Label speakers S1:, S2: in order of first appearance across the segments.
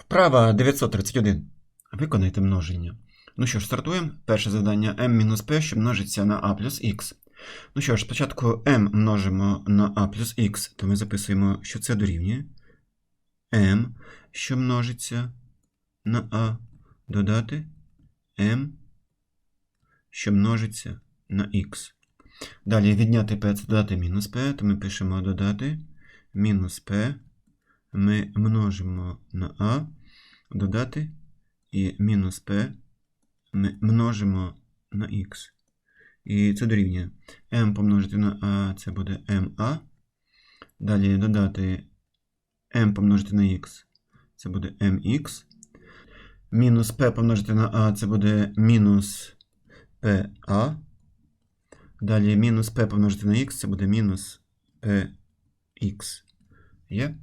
S1: Вправа 931. Виконайте множення. Ну що ж, стартуємо. Перше завдання m-p, що множиться на a плюс x. Ну що ж, спочатку m множимо на a плюс x, то ми записуємо, що це дорівнює. m, що множиться на a, додати m, що множиться на x. Далі відняти p це додати мінус p, то ми пишемо додати мінус p. Ми множимо на a, додати і мінус p ми множимо на x. І це дорівнює. m помножити на a це буде ma. Далі додати m помножити на x це буде mx. Мінус p помножити на a це буде мінус pa. Далі мінус p помножити на x це буде мінус px. Є?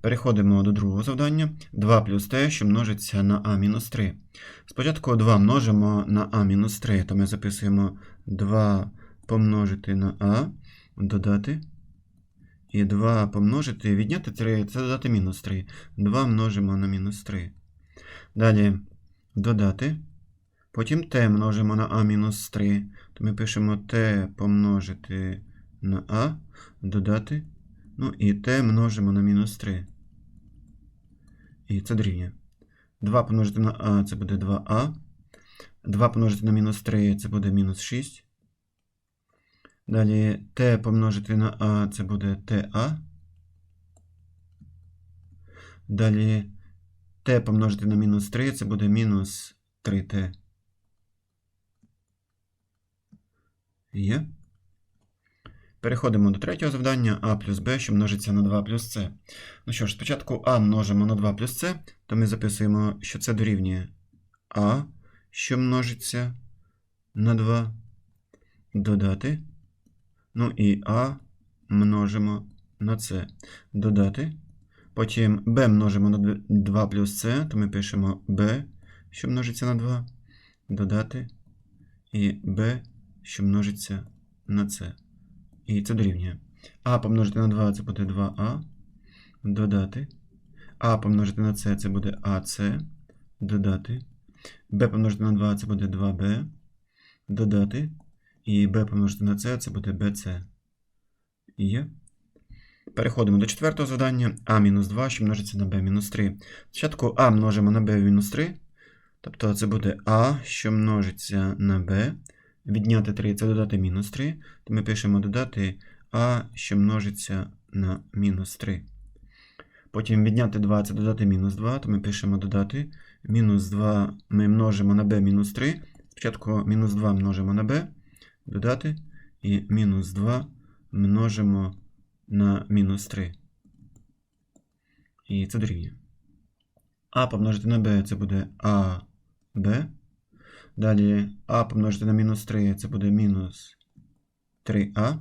S1: Переходимо до другого завдання. 2 плюс t, що множиться на a мінус 3. Спочатку 2 множимо на a мінус 3, то ми записуємо 2 помножити на a, додати. І 2 помножити, відняти 3, це додати мінус 3. 2 множимо на мінус 3. Далі додати. Потім t множимо на a мінус 3, то ми пишемо t помножити на a, додати. Ну і t множимо на мінус 3. І це дорівнює. 2 помножити на а це буде 2а. 2 помножити на мінус 3 це буде мінус 6. Далі t помножити на а це буде ta. Далі t помножити на мінус 3 це буде мінус 3t. Є. Переходимо до третього завдання а плюс b, що множиться на 2 плюс c. Ну що ж, спочатку а множимо на 2 плюс c, то ми записуємо, що це дорівнює а, що множиться на 2, додати. Ну і а множимо на c. Додати. Потім b множимо на 2 плюс c, то ми пишемо b, що множиться на 2, додати. І b, що множиться на c. І це дорівнює. А помножити на 2 це буде 2а. Додати. А помножити на С це буде АС. Додати. Б помножити на 2 це буде 2b. Додати. І b помножити на С це буде bc. Є. Переходимо до четвертого завдання. А-2, що множиться на b-3. Спочатку А множимо на b-3. Тобто це буде А, що множиться на b. Відняти 3 це додати мінус 3, то ми пишемо додати а, що множиться на мінус 3. Потім відняти 2 це додати мінус 2, то ми пишемо додати. Мінус 2 ми множимо на b мінус 3. Спочатку мінус 2 множимо на b, додати. І мінус 2 множимо на мінус 3. І це дорівнює. А помножити на b це буде аб. Далі а помножити на мінус 3 це буде мінус 3а.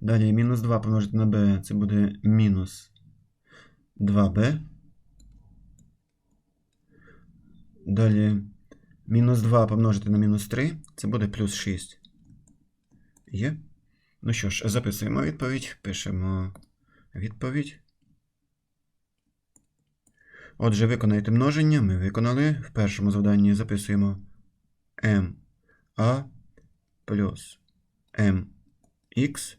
S1: Далі мінус 2 помножити на b це буде мінус 2b. Далі мінус 2 помножити на мінус 3 це буде плюс 6. Є. Ну що ж, записуємо відповідь. Пишемо відповідь. Отже, виконайте множення. Ми виконали. В першому завданні записуємо ma плюс mx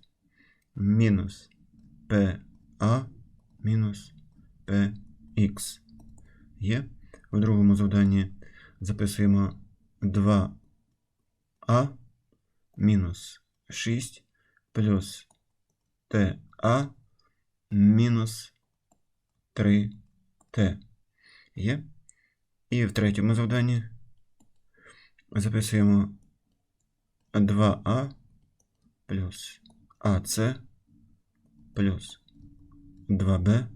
S1: мінус pa мінус px. Є. В другому завданні записуємо 2a мінус 6 плюс ta мінус 3t. Є. І в третьому завданні записуємо 2а плюс АС плюс 2b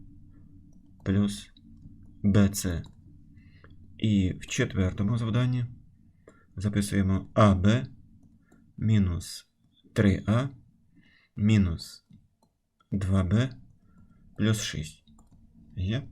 S1: плюс BC. І в четвертому завданні записуємо АБ мінус 3а мінус 2b плюс 6. Є.